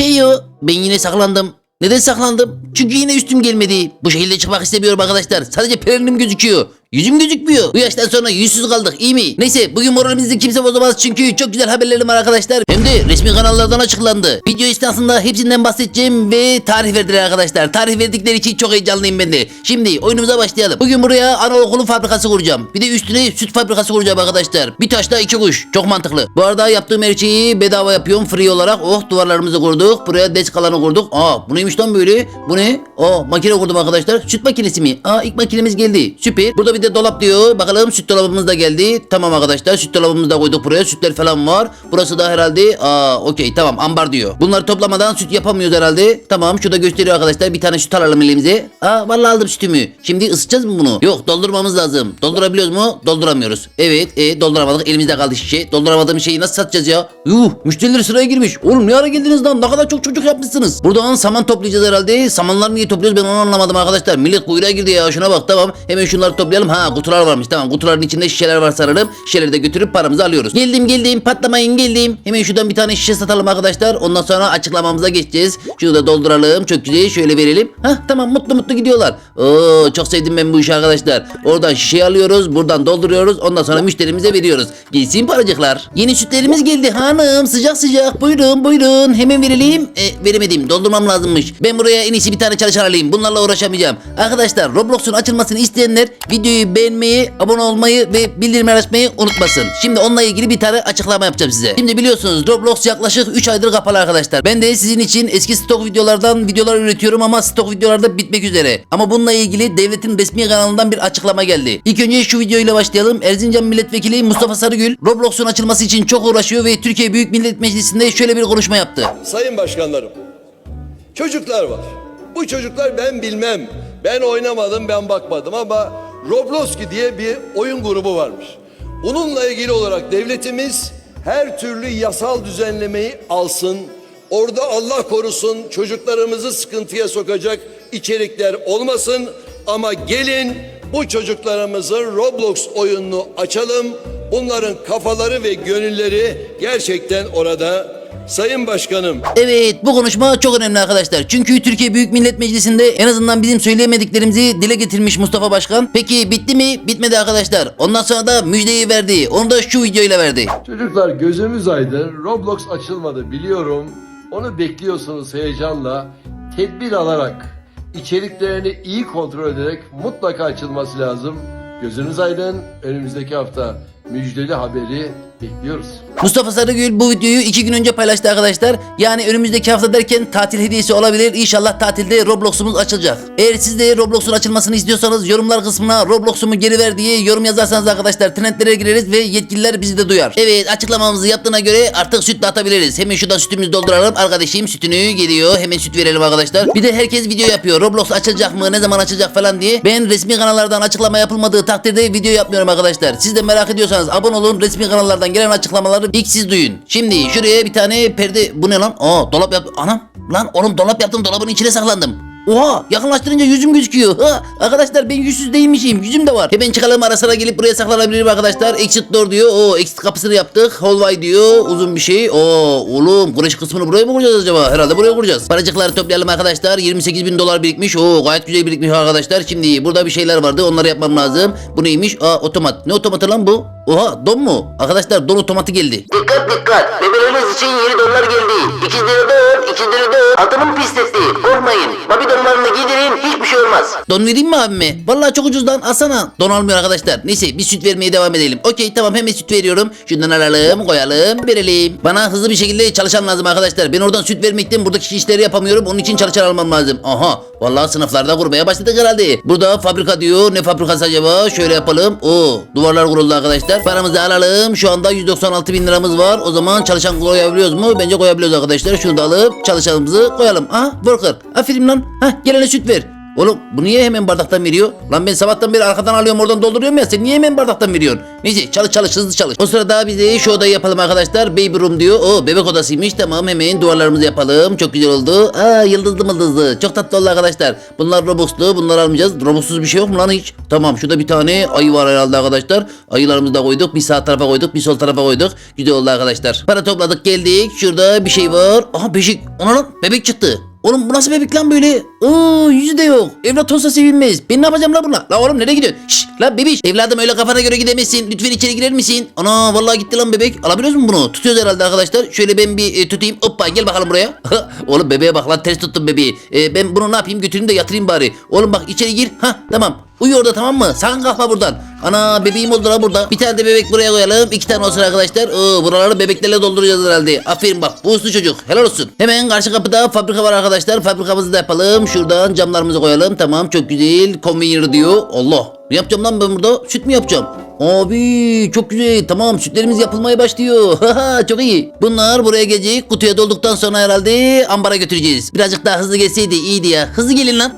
Heyo ben yine saklandım. Neden saklandım? Çünkü yine üstüm gelmedi. Bu şekilde çıkmak istemiyorum arkadaşlar. Sadece pelerinim gözüküyor. Yüzüm gözükmüyor. Bu yaştan sonra yüzsüz kaldık iyi mi? Neyse bugün moralimizi kimse bozamaz çünkü çok güzel haberlerim var arkadaşlar. Hem de resmi kanallardan açıklandı. Video esnasında hepsinden bahsedeceğim ve tarih verdiler arkadaşlar. Tarih verdikleri için çok heyecanlıyım ben de. Şimdi oyunumuza başlayalım. Bugün buraya anaokulu fabrikası kuracağım. Bir de üstüne süt fabrikası kuracağım arkadaşlar. Bir taşla iki kuş. Çok mantıklı. Bu arada yaptığım her şeyi bedava yapıyorum free olarak. Oh duvarlarımızı kurduk. Buraya desk alanı kurduk. Aa bu neymiş lan böyle? Bu ne? Aa makine kurdum arkadaşlar. Süt makinesi mi? Aa ilk makinemiz geldi. Süper. Burada bir de dolap diyor. Bakalım süt dolabımız da geldi. Tamam arkadaşlar süt dolabımızı da koyduk buraya. Sütler falan var. Burası da herhalde aa okey tamam ambar diyor. Bunları toplamadan süt yapamıyoruz herhalde. Tamam şurada gösteriyor arkadaşlar. Bir tane süt alalım elimize. Aa vallahi aldım sütümü. Şimdi ısıtacağız mı bunu? Yok doldurmamız lazım. Doldurabiliyoruz mu? Dolduramıyoruz. Evet e, dolduramadık. Elimizde kaldı şişe. Dolduramadığım şeyi nasıl satacağız ya? Yuh müşteriler sıraya girmiş. Oğlum ne ara geldiniz lan? Ne kadar çok çocuk yapmışsınız. Buradan saman toplayacağız herhalde. Samanları niye topluyoruz ben onu anlamadım arkadaşlar. Millet kuyruğa girdi ya. Şuna bak tamam. Hemen şunları toplayalım. Ha kutular varmış tamam. Kutuların içinde şişeler var sanırım. Şişeleri de götürüp paramızı alıyoruz. Geldim geldim patlamayın geldim. Hemen şuradan bir tane şişe satalım arkadaşlar. Ondan sonra açıklamamıza geçeceğiz. Şunu da dolduralım. Çok güzel. Şöyle verelim. Hah tamam mutlu mutlu gidiyorlar. Oo çok sevdim ben bu işi arkadaşlar. Oradan şişe alıyoruz. Buradan dolduruyoruz. Ondan sonra müşterimize veriyoruz. Gelsin paracıklar. Yeni sütlerimiz geldi hanım. Sıcak sıcak. Buyurun buyurun. Hemen verelim. E, veremedim. Doldurmam lazımmış. Ben buraya en iyisi bir tane çalışan alayım. Bunlarla uğraşamayacağım. Arkadaşlar Roblox'un açılmasını isteyenler videoyu beğenmeyi, abone olmayı ve bildirimleri açmayı unutmasın. Şimdi onunla ilgili bir tane açıklama yapacağım size. Şimdi biliyorsunuz Roblox yaklaşık 3 aydır kapalı arkadaşlar. Ben de sizin için eski stok videolardan videolar üretiyorum ama stok videolarda bitmek üzere. Ama bununla ilgili devletin resmi kanalından bir açıklama geldi. İlk önce şu videoyla başlayalım. Erzincan Milletvekili Mustafa Sarıgül Roblox'un açılması için çok uğraşıyor ve Türkiye Büyük Millet Meclisi'nde şöyle bir konuşma yaptı. Sayın başkanlarım, çocuklar var. Bu çocuklar ben bilmem, ben oynamadım, ben bakmadım ama Robloski diye bir oyun grubu varmış. Bununla ilgili olarak devletimiz her türlü yasal düzenlemeyi alsın. Orada Allah korusun çocuklarımızı sıkıntıya sokacak içerikler olmasın. Ama gelin bu çocuklarımızın Roblox oyununu açalım. Bunların kafaları ve gönülleri gerçekten orada. Sayın Başkanım, Evet bu konuşma çok önemli arkadaşlar. Çünkü Türkiye Büyük Millet Meclisi'nde en azından bizim söyleyemediklerimizi dile getirmiş Mustafa Başkan. Peki bitti mi? Bitmedi arkadaşlar. Ondan sonra da müjdeyi verdi. Onu da şu videoyla verdi. Çocuklar gözümüz aydın. Roblox açılmadı biliyorum. Onu bekliyorsunuz heyecanla. Tedbir alarak, içeriklerini iyi kontrol ederek mutlaka açılması lazım. Gözünüz aydın. Önümüzdeki hafta müjdeli haberi bekliyoruz. Mustafa Sarıgül bu videoyu iki gün önce paylaştı arkadaşlar. Yani önümüzdeki hafta derken tatil hediyesi olabilir. İnşallah tatilde Roblox'umuz açılacak. Eğer siz de Roblox'un açılmasını istiyorsanız yorumlar kısmına Roblox'umu geri ver diye yorum yazarsanız arkadaşlar trendlere gireriz ve yetkililer bizi de duyar. Evet açıklamamızı yaptığına göre artık süt dağıtabiliriz. Hemen şurada sütümüzü dolduralım. Arkadaşım sütünü geliyor. Hemen süt verelim arkadaşlar. Bir de herkes video yapıyor. Roblox açılacak mı? Ne zaman açılacak falan diye. Ben resmi kanallardan açıklama yapılmadığı takdirde video yapmıyorum arkadaşlar. Siz de merak ediyorsanız abone olun. Resmi kanallardan gelen açıklamaları ilk siz duyun. Şimdi şuraya bir tane perde bu ne lan? Aa dolap yap. Anam lan oğlum dolap yaptım dolabın içine saklandım. Oha yakınlaştırınca yüzüm gözüküyor. Ha, arkadaşlar ben yüzsüz değilmişim. Yüzüm de var. Hemen çıkalım ara sıra gelip buraya saklanabilirim arkadaşlar. Exit door diyor. O exit kapısını yaptık. Hallway diyor. Uzun bir şey. Oo oğlum güneş kısmını buraya mı kuracağız acaba? Herhalde buraya kuracağız. Paracıkları toplayalım arkadaşlar. 28 bin dolar birikmiş. Oo gayet güzel birikmiş arkadaşlar. Şimdi burada bir şeyler vardı. Onları yapmam lazım. Bu neymiş? Aa otomat. Ne otomatı lan bu? Oha don mu? Arkadaşlar don otomatı geldi. Dikkat dikkat. Bebeleriniz için yeni donlar geldi. İkizleri don, ikizleri don. Altının pisletti. Korkmayın. Babi donlarını giydirin. Hiçbir şey olmaz. Don vereyim mi abime? Vallahi çok ucuzdan alsana. Don almıyor arkadaşlar. Neyse biz süt vermeye devam edelim. Okey tamam hemen süt veriyorum. Şundan alalım, koyalım, verelim. Bana hızlı bir şekilde çalışan lazım arkadaşlar. Ben oradan süt vermekten buradaki işleri yapamıyorum. Onun için çalışan almam lazım. Aha. Vallahi sınıflarda kurmaya başladık herhalde. Burada fabrika diyor. Ne fabrikası acaba? Şöyle yapalım. Oo, duvarlar kuruldu arkadaşlar. Paramızı alalım. Şu anda 196 bin liramız var. O zaman çalışan koyabiliyoruz mu? Bence koyabiliyoruz arkadaşlar. Şunu da alıp çalışanımızı koyalım. Aha worker. Aferin lan. Hah gelene süt ver. Oğlum bu niye hemen bardaktan veriyor? Lan ben sabahtan beri arkadan alıyorum oradan dolduruyorum ya. Sen niye hemen bardaktan veriyorsun? Neyse çalış çalış hızlı çalış. O sırada bize şu odayı yapalım arkadaşlar. Baby room diyor. O bebek odasıymış. Tamam hemen duvarlarımızı yapalım. Çok güzel oldu. Aa yıldızlı mıldızlı. Çok tatlı oldu arkadaşlar. Bunlar Robux'lu. Bunları almayacağız. Robux'suz bir şey yok mu lan hiç? Tamam şurada bir tane ayı var herhalde arkadaşlar. Ayılarımızı da koyduk. Bir sağ tarafa koyduk. Bir sol tarafa koyduk. Güzel oldu arkadaşlar. Para topladık geldik. Şurada bir şey var. Aha beşik. Ona lan bebek çıktı. Oğlum bu nasıl bebek lan böyle? Oo yüzü de yok. Evlat olsa sevinmez. Ben ne yapacağım la buna? La oğlum nereye gidiyorsun? Şşş la bebiş. Evladım öyle kafana göre gidemezsin. Lütfen içeri girer misin? Ana vallahi gitti lan bebek. Alabiliyoruz mu bunu? Tutuyoruz herhalde arkadaşlar. Şöyle ben bir e, tutayım. Hoppa gel bakalım buraya. oğlum bebeğe bak lan ters tuttum bebeği. E, ben bunu ne yapayım götüreyim de yatırayım bari. Oğlum bak içeri gir. Ha tamam. Uyu orada tamam mı? Sakın kalkma buradan. Ana bebeğim oldu la burada. Bir tane de bebek buraya koyalım. İki tane olsun arkadaşlar. Oo, buraları bebeklerle dolduracağız herhalde. Aferin bak. Bu uslu çocuk. Helal olsun. Hemen karşı kapıda fabrika var arkadaşlar. Fabrikamızı da yapalım. Şuradan camlarımızı koyalım. Tamam çok güzel. Conveyor diyor. Allah. Ne yapacağım lan ben burada? Süt mü yapacağım? Abi çok güzel. Tamam sütlerimiz yapılmaya başlıyor. Çok iyi. Bunlar buraya gelecek. Kutuya dolduktan sonra herhalde ambara götüreceğiz. Birazcık daha hızlı gelseydi iyiydi ya. Hızlı gelin lan.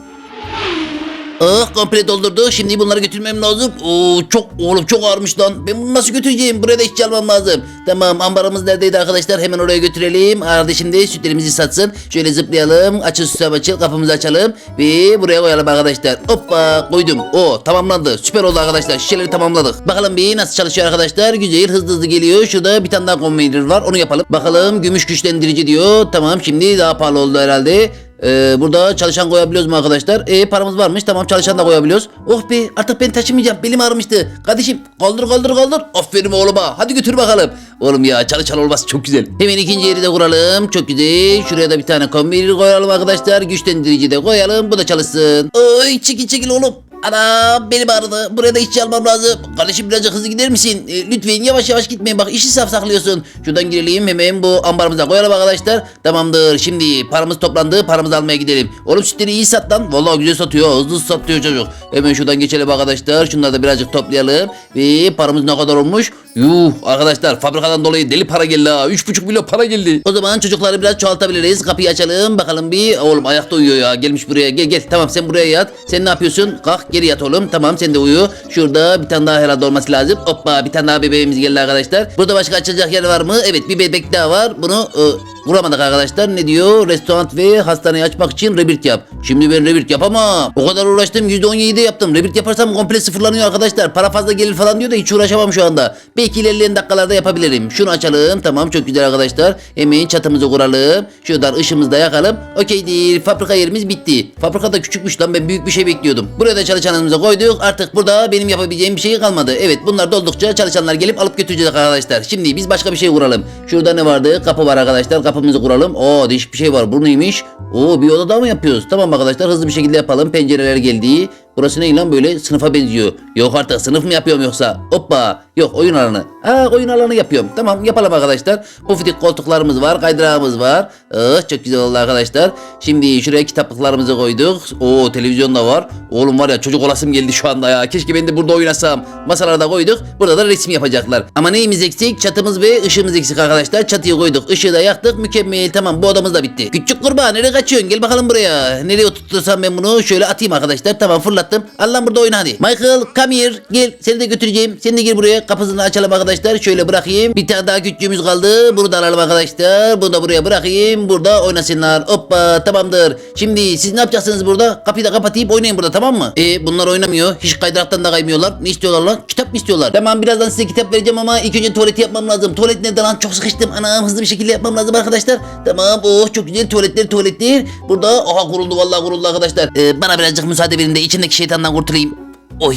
Ah komple doldurdu. Şimdi bunları götürmem lazım. Oo çok oğlum çok ağırmış lan. Ben bunu nasıl götüreceğim? Buraya da işçi almam lazım. Tamam ambarımız neredeydi arkadaşlar? Hemen oraya götürelim. Arada şimdi sütlerimizi satsın. Şöyle zıplayalım. Açıl susam açıl. Kapımızı açalım. Ve buraya koyalım arkadaşlar. Hoppa koydum. O tamamlandı. Süper oldu arkadaşlar. Şişeleri tamamladık. Bakalım bir nasıl çalışıyor arkadaşlar. Güzel hızlı hızlı geliyor. Şurada bir tane daha conveyor var. Onu yapalım. Bakalım gümüş güçlendirici diyor. Tamam şimdi daha pahalı oldu herhalde. Ee, burada çalışan koyabiliyoruz mu arkadaşlar? E paramız varmış. Tamam çalışan da koyabiliyoruz. Oh be artık ben taşımayacağım. Belim ağrımıştı. Kardeşim kaldır kaldır kaldır. Aferin oğluma. Hadi götür bakalım. Oğlum ya çalışan olması çok güzel. Hemen ikinci yeri de kuralım. Çok güzel. Şuraya da bir tane kombinir koyalım arkadaşlar. Güçlendirici de koyalım. Bu da çalışsın. Oy çekil çekil oğlum. Ana benim ağrıdı. Buraya da işçi almam lazım. Kardeşim birazcık hızlı gider misin? E, lütfen yavaş yavaş gitmeyin. Bak işi saf saklıyorsun. Şuradan girelim hemen bu ambarımıza koyalım arkadaşlar. Tamamdır. Şimdi paramız toplandı. Paramızı almaya gidelim. Oğlum sütleri iyi sat lan. Vallahi güzel satıyor. Hızlı satıyor çocuk. Hemen şuradan geçelim arkadaşlar. Şunları da birazcık toplayalım. Ve paramız ne kadar olmuş? Yuh arkadaşlar fabrikadan dolayı deli para geldi ha. 3,5 milyon para geldi. O zaman çocukları biraz çoğaltabiliriz. Kapıyı açalım. Bakalım bir. Oğlum ayakta uyuyor ya. Gelmiş buraya. Gel gel. Tamam sen buraya yat. Sen ne yapıyorsun? Kalk geri yat oğlum. Tamam sen de uyu. Şurada bir tane daha herhalde olması lazım. Hoppa bir tane daha bebeğimiz geldi arkadaşlar. Burada başka açılacak yer var mı? Evet bir bebek daha var. Bunu e, Vuramadık arkadaşlar. Ne diyor? Restoran ve hastaneyi açmak için rebirth yap. Şimdi ben rebirth yapamam. O kadar uğraştım. %17'de yaptım. Rebirth yaparsam komple sıfırlanıyor arkadaşlar. Para fazla gelir falan diyor da hiç uğraşamam şu anda. Belki ilerleyen dakikalarda yapabilirim. Şunu açalım. Tamam çok güzel arkadaşlar. Hemen çatımızı kuralım. Şuradan ışığımızı da yakalım. Okeydir. Fabrika yerimiz bitti. Fabrika da küçükmüş lan. Ben büyük bir şey bekliyordum. Buraya da çalışanımızı koyduk. Artık burada benim yapabileceğim bir şey kalmadı. Evet bunlar doldukça çalışanlar gelip alıp götürecek arkadaşlar. Şimdi biz başka bir şey kuralım. Şurada ne vardı? Kapı var arkadaşlar. Kapımızı kuralım. Oo değişik bir şey var. Bu neymiş? Oo bir odada mı yapıyoruz? Tamam arkadaşlar hızlı bir şekilde yapalım. Pencereler geldi. Burası ne lan böyle sınıfa benziyor. Yok artık sınıf mı yapıyorum yoksa? Hoppa. Yok oyun alanı. Aa oyun alanı yapıyorum. Tamam yapalım arkadaşlar. Pufidik koltuklarımız var. Kaydırağımız var. Oh, çok güzel oldu arkadaşlar. Şimdi şuraya kitaplıklarımızı koyduk. Oo televizyon da var. Oğlum var ya çocuk olasım geldi şu anda ya. Keşke ben de burada oynasam. Masalara da koyduk. Burada da resim yapacaklar. Ama neyimiz eksik? Çatımız ve ışığımız eksik arkadaşlar. Çatıyı koyduk. Işığı da yaktık. Mükemmel. Tamam bu odamız da bitti. Küçük kurbağa nereye kaçıyorsun? Gel bakalım buraya. Nereye oturtursam ben bunu şöyle atayım arkadaşlar. Tamam fırlattım. Al burada oyna hadi. Michael come here. Gel seni de götüreceğim. Sen de gel buraya. Kapısını açalım arkadaşlar. Şöyle bırakayım. Bir tane daha küçüğümüz kaldı. Bunu da alalım arkadaşlar. Bunu da buraya bırakayım. Burada oynasınlar. Hoppa tamamdır. Şimdi siz ne yapacaksınız burada? Kapıyı da kapatayım oynayın burada tamam mı? E bunlar oynamıyor. Hiç kaydıraktan da kaymıyorlar. Ne istiyorlar lan? Kitap mı istiyorlar? Tamam birazdan size kitap vereceğim ama ilk önce tuvaleti yapmam lazım. Tuvalet nerede lan? Çok sıkıştım. Anam hızlı bir şekilde yapmam lazım arkadaşlar. Tamam oh çok güzel tuvaletler tuvaletler. Burada aha kuruldu vallahi kuruldu arkadaşlar. Ee, bana birazcık müsaade verin de içindeki şeytandan kurtulayım. Oy.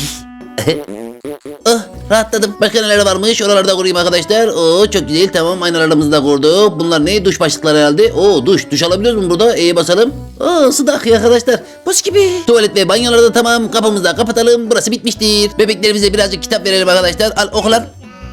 Ah rahatladım. Başka neler varmış oralarda kurayım arkadaşlar. Oo çok güzel tamam aynalarımızı da kurduk. Bunlar ne? Duş başlıkları herhalde. Oo duş. Duş alabiliyoruz mu burada? E'ye basalım. Oo sıdak ya arkadaşlar. Buz gibi. Tuvalet ve banyoları da tamam. Kapımızı da kapatalım. Burası bitmiştir. Bebeklerimize birazcık kitap verelim arkadaşlar. Al oku lan.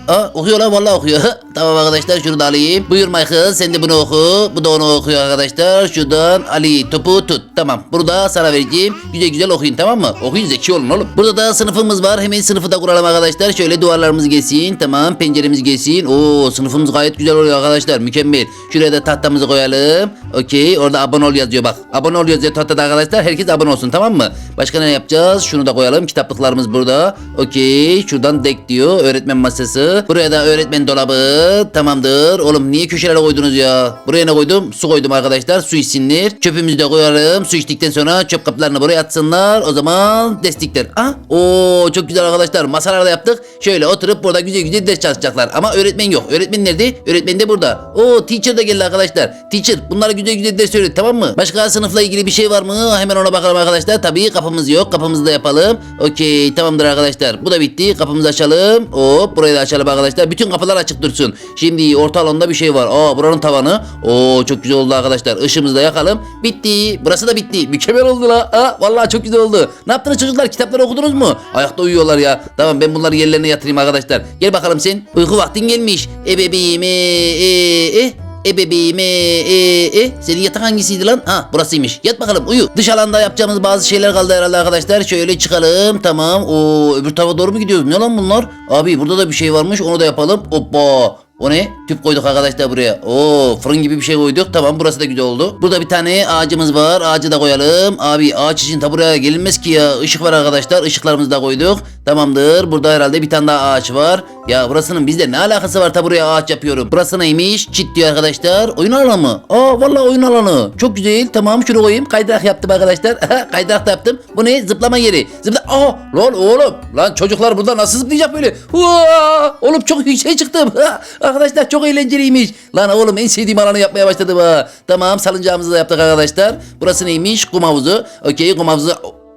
Aa okuyor lan vallahi okuyor. Tamam arkadaşlar şunu da alayım. Buyur Michael sen de bunu oku. Bu da onu okuyor arkadaşlar. Şuradan Ali topu tut. Tamam. Burada sana vereceğim. Güzel güzel okuyun tamam mı? Okuyun zeki olun oğlum. Burada da sınıfımız var. Hemen sınıfı da kuralım arkadaşlar. Şöyle duvarlarımız gelsin. Tamam. Penceremiz gelsin. Oo sınıfımız gayet güzel oluyor arkadaşlar. Mükemmel. Şuraya da tahtamızı koyalım. Okey. Orada abone ol yazıyor bak. Abone ol yazıyor tahtada arkadaşlar. Herkes abone olsun tamam mı? Başka ne yapacağız? Şunu da koyalım. Kitaplıklarımız burada. Okey. Şuradan dek diyor. Öğretmen masası. Buraya da öğretmen dolabı. Tamamdır. Oğlum niye köşelere koydunuz ya? Buraya ne koydum? Su koydum arkadaşlar. Su içsinler. Çöpümüzü de koyalım. Su içtikten sonra çöp kaplarını buraya atsınlar. O zaman destekler. Ah, oo çok güzel arkadaşlar. Masalarda yaptık. Şöyle oturup burada güzel güzel ders çalışacaklar. Ama öğretmen yok. Öğretmen nerede? Öğretmen de burada. Oo teacher da geldi arkadaşlar. Teacher bunlara güzel güzel ders öğret tamam mı? Başka sınıfla ilgili bir şey var mı? Hemen ona bakalım arkadaşlar. Tabii kapımız yok. Kapımızı da yapalım. Okey tamamdır arkadaşlar. Bu da bitti. Kapımızı açalım. Hop burayı da açalım arkadaşlar. Bütün kapılar açık dursun. Şimdi orta alanda bir şey var. Aa buranın tavanı. Oo çok güzel oldu arkadaşlar. Işığımızı da yakalım. Bitti. Burası da bitti. Mükemmel oldu la. Aa, vallahi çok güzel oldu. Ne yaptınız çocuklar? Kitapları okudunuz mu? Ayakta uyuyorlar ya. Tamam ben bunları yerlerine yatırayım arkadaşlar. Gel bakalım sen. Uyku vaktin gelmiş. E bebeğim e e e. E bebeğim e e e. Senin yatak hangisiydi lan? Ha burasıymış. Yat bakalım uyu. Dış alanda yapacağımız bazı şeyler kaldı herhalde arkadaşlar. Şöyle çıkalım. Tamam. O öbür tarafa doğru mu gidiyoruz? Ne lan bunlar? Abi burada da bir şey varmış. Onu da yapalım. Hoppa. O ne? Tüp koyduk arkadaşlar buraya. Oo fırın gibi bir şey koyduk. Tamam burası da güzel oldu. Burada bir tane ağacımız var. Ağacı da koyalım. Abi ağaç için ta buraya gelinmez ki ya. Işık var arkadaşlar. Işıklarımızı da koyduk. Tamamdır. Burada herhalde bir tane daha ağaç var. Ya burasının bizde ne alakası var ta buraya ağaç yapıyorum. Burası neymiş? Çit diyor arkadaşlar. Oyun alanı mı? Aa vallahi oyun alanı. Çok güzel. Tamam şunu koyayım. Kaydırak yaptım arkadaşlar. Kaydırak da yaptım. Bu ne? Zıplama yeri. Zıpla. Aa lan oğlum. Lan çocuklar burada nasıl zıplayacak böyle? Hua! Oğlum çok yüksek çıktım. arkadaşlar çok eğlenceliymiş. Lan oğlum en sevdiğim alanı yapmaya başladım ha. Tamam salıncağımızı da yaptık arkadaşlar. Burası neymiş? Kum havuzu. Okey kum havuzu.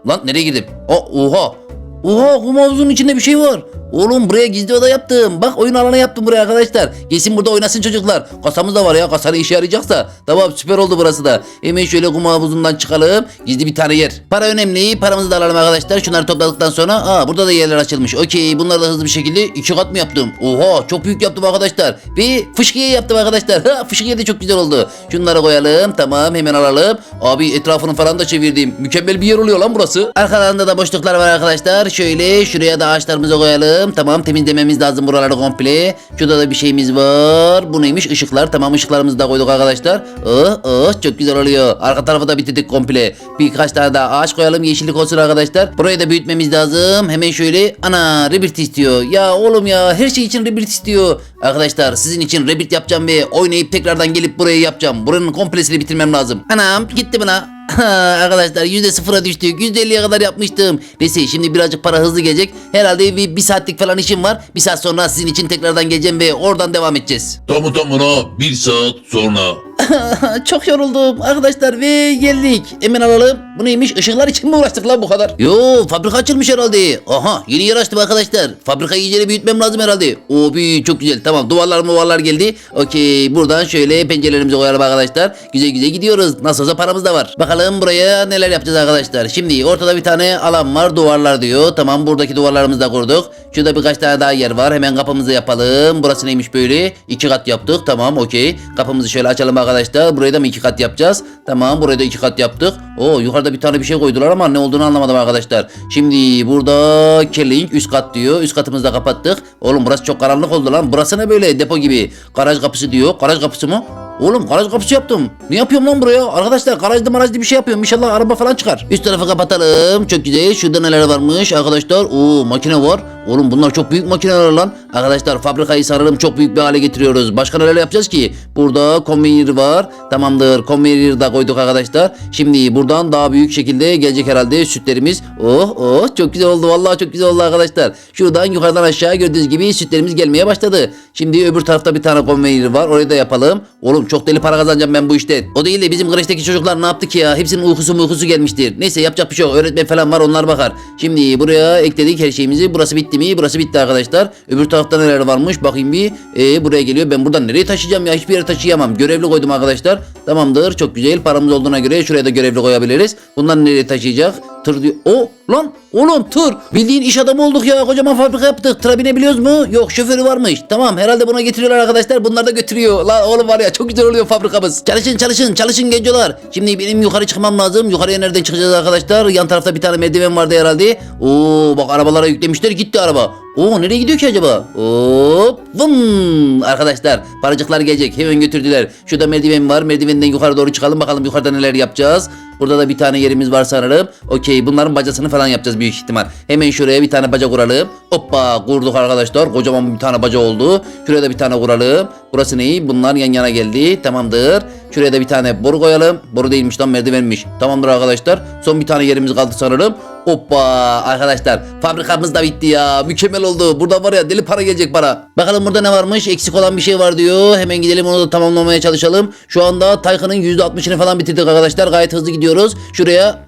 Lan nereye girdim? O, oha. Oha kum havuzunun içinde bir şey var. Oğlum buraya gizli oda yaptım. Bak oyun alanı yaptım buraya arkadaşlar. Gelsin burada oynasın çocuklar. Kasamız da var ya. Kasanın işe yarayacaksa. Tamam süper oldu burası da. Hemen şöyle kum havuzundan çıkalım. Gizli bir tane yer. Para önemli. Paramızı da alalım arkadaşlar. Şunları topladıktan sonra. Aa burada da yerler açılmış. Okey. Bunları da hızlı bir şekilde iki kat mı yaptım? Oha çok büyük yaptım arkadaşlar. Ve fışkiye yaptım arkadaşlar. Ha fışkiye de çok güzel oldu. Şunları koyalım. Tamam hemen alalım. Abi etrafını falan da çevirdim. Mükemmel bir yer oluyor lan burası. Arkalarında da boşluklar var arkadaşlar. Şöyle şuraya da ağaçlarımızı koyalım. Tamam temizlememiz lazım buraları komple. Şurada da bir şeyimiz var. Bu neymiş? Işıklar. Tamam ışıklarımızı da koyduk arkadaşlar. Oh oh çok güzel oluyor. Arka tarafı da bitirdik komple. Birkaç tane daha ağaç koyalım. Yeşillik olsun arkadaşlar. Burayı da büyütmemiz lazım. Hemen şöyle. Ana rebirth istiyor. Ya oğlum ya her şey için rebirth istiyor. Arkadaşlar sizin için rebirth yapacağım ve oynayıp tekrardan gelip burayı yapacağım. Buranın komplesini bitirmem lazım. Anam gitti bana. Arkadaşlar yüzde sıfıra düştük. Yüzde elliye kadar yapmıştım. Neyse şimdi birazcık para hızlı gelecek. Herhalde bir, bir saatlik falan işim var. Bir saat sonra sizin için tekrardan geleceğim ve oradan devam edeceğiz. Tamı tamına bir saat sonra. Çok yoruldum arkadaşlar ve geldik. Hemen alalım. Bu neymiş? Işıklar için mi uğraştık lan bu kadar? Yo fabrika açılmış herhalde. Aha yeni yer açtım arkadaşlar. Fabrikayı iyice büyütmem lazım herhalde. O bir çok güzel. Tamam duvarlar muvarlar geldi. Okey buradan şöyle pencerelerimizi koyalım arkadaşlar. Güzel güzel gidiyoruz. Nasıl olsa paramız da var. Bakalım buraya neler yapacağız arkadaşlar. Şimdi ortada bir tane alan var. Duvarlar diyor. Tamam buradaki duvarlarımızı da kurduk. Şurada birkaç tane daha yer var. Hemen kapımızı yapalım. Burası neymiş böyle? İki kat yaptık. Tamam okey. Kapımızı şöyle açalım arkadaşlar. Burayı da mı iki kat yapacağız? Tamam burayı da iki kat yaptık. Oo yukarıda bir tane bir şey koydular ama ne olduğunu anlamadım arkadaşlar. Şimdi burada Kelling üst kat diyor. Üst katımızı da kapattık. Oğlum burası çok karanlık oldu lan. Burası ne böyle depo gibi. Garaj kapısı diyor. Garaj kapısı mı? Oğlum garaj kapısı yaptım. Ne yapıyorum lan buraya? Arkadaşlar garajda marajda bir şey yapıyorum. İnşallah araba falan çıkar. Üst tarafı kapatalım. Çok güzel. Şurada neler varmış arkadaşlar. Oo makine var. Oğlum bunlar çok büyük makineler lan. Arkadaşlar fabrikayı sanırım çok büyük bir hale getiriyoruz. Başka neler yapacağız ki? Burada konveyör var. Tamamdır. Konveyörü de koyduk arkadaşlar. Şimdi buradan daha büyük şekilde gelecek herhalde sütlerimiz. Oh oh çok güzel oldu. Vallahi çok güzel oldu arkadaşlar. Şuradan yukarıdan aşağı gördüğünüz gibi sütlerimiz gelmeye başladı. Şimdi öbür tarafta bir tane konveyör var. Orayı da yapalım. Oğlum çok deli para kazanacağım ben bu işte. O değil de bizim kreşteki çocuklar ne yaptı ki ya? Hepsinin uykusu uykusu gelmiştir. Neyse yapacak bir şey yok. Öğretmen falan var onlar bakar. Şimdi buraya ekledik her şeyimizi. Burası bitti mi? Burası bitti arkadaşlar. Öbür tarafta neler varmış? Bakayım bir. Ee, buraya geliyor. Ben buradan nereye taşıyacağım ya? Hiçbir yere taşıyamam. Görevli koydum arkadaşlar. Tamamdır çok güzel paramız olduğuna göre şuraya da görevli koyabiliriz. Bunlar nereye taşıyacak? Tır diyor. O lan oğlum tır. Bildiğin iş adamı olduk ya kocaman fabrika yaptık. Tıra binebiliyoruz mu? Yok şoförü varmış. Tamam herhalde buna getiriyorlar arkadaşlar. Bunlar da götürüyor. Lan oğlum var ya çok güzel oluyor fabrikamız. Çalışın çalışın çalışın gencolar. Şimdi benim yukarı çıkmam lazım. Yukarıya nereden çıkacağız arkadaşlar? Yan tarafta bir tane merdiven vardı herhalde. Oo bak arabalara yüklemişler gitti araba. Oo nereye gidiyor ki acaba? Hop vın. Arkadaşlar paracıklar gelecek. Hemen götürdüler. Şurada merdiven var. Merdivenden yukarı doğru çıkalım. Bakalım yukarıda neler yapacağız. Burada da bir tane yerimiz var sanırım. Okey bunların bacasını falan yapacağız büyük ihtimal. Hemen şuraya bir tane baca kuralım. Hoppa kurduk arkadaşlar. Kocaman bir tane baca oldu. Şuraya da bir tane kuralım. Burası ne? Bunlar yan yana geldi. Tamamdır. Şuraya da bir tane boru koyalım. Boru değilmiş lan merdivenmiş. Tamamdır arkadaşlar. Son bir tane yerimiz kaldı sanırım. Hoppa arkadaşlar fabrikamız da bitti ya. Mükemmel oldu. Burada var ya deli para gelecek para. Bakalım burada ne varmış? Eksik olan bir şey var diyor. Hemen gidelim onu da tamamlamaya çalışalım. Şu anda Taycan'ın %60'ını falan bitirdik arkadaşlar. Gayet hızlı gidiyoruz. Şuraya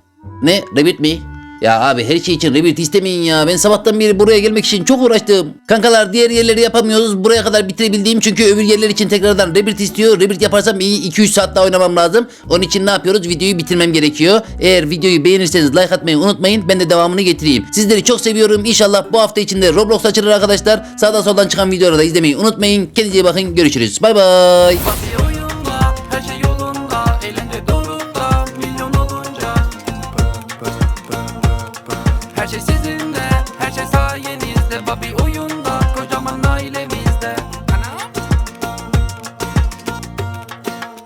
ne? Revit mi? Ya abi her şey için Revit istemeyin ya. Ben sabahtan beri buraya gelmek için çok uğraştım. Kankalar diğer yerleri yapamıyoruz. Buraya kadar bitirebildiğim çünkü öbür yerler için tekrardan Revit istiyor. Revit yaparsam iyi 2-3 saat daha oynamam lazım. Onun için ne yapıyoruz? Videoyu bitirmem gerekiyor. Eğer videoyu beğenirseniz like atmayı unutmayın. Ben de devamını getireyim. Sizleri çok seviyorum. İnşallah bu hafta içinde Roblox açılır arkadaşlar. Sağdan soldan çıkan videoları da izlemeyi unutmayın. Kendinize iyi bakın. Görüşürüz. Bay bay.